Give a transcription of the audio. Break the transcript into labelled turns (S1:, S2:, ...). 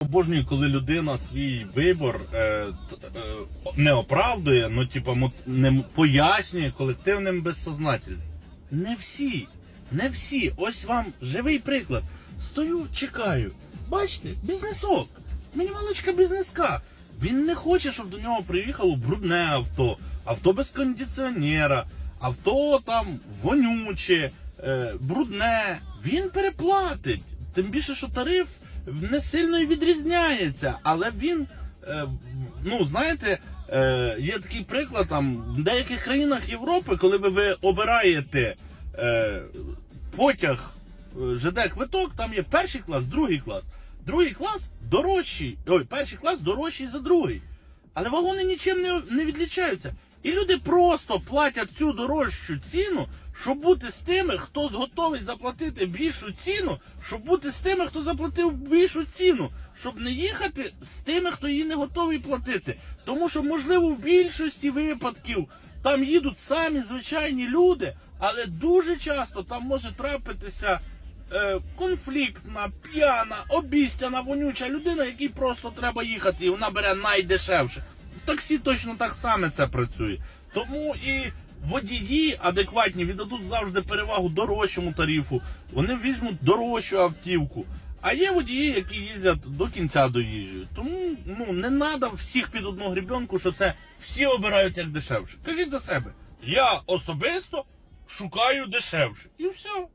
S1: Обожнюю, коли людина свій вибор е, е, не оправдує, ну типа не пояснює колективним безсознательним. Не всі, не всі. Ось вам живий приклад. Стою, чекаю. Бачите, бізнесок. Мінімалочка бізнеска. Він не хоче, щоб до нього приїхало брудне авто, авто без кондиціонера, авто там вонюче, е, брудне. Він переплатить. Тим більше, що тариф не сильно відрізняється, але він, е, ну знаєте, е, є такий приклад там в деяких країнах Європи, коли ви, ви обираєте е, потяг е, ЖД квиток, там є перший клас, другий клас. Другий клас дорожчий. Ой, перший клас дорожчий за другий. Але вагони нічим не, не відлічаються. І люди просто платять цю дорожчу ціну, щоб бути з тими, хто готовий заплатити більшу ціну, щоб бути з тими, хто заплатив більшу ціну, щоб не їхати з тими, хто її не готовий платити. Тому що, можливо, в більшості випадків там їдуть самі звичайні люди, але дуже часто там може трапитися е, конфліктна, п'яна, обістяна, вонюча людина, якій просто треба їхати, і вона бере найдешевше. В таксі точно так само це працює. Тому і водії адекватні віддадуть завжди перевагу дорожчому тарифу. Вони візьмуть дорожчу автівку. А є водії, які їздять до кінця доїжджають. Тому ну не треба всіх під одну грібенку, що це всі обирають як дешевше. Кажіть за себе. Я особисто шукаю дешевше. І все.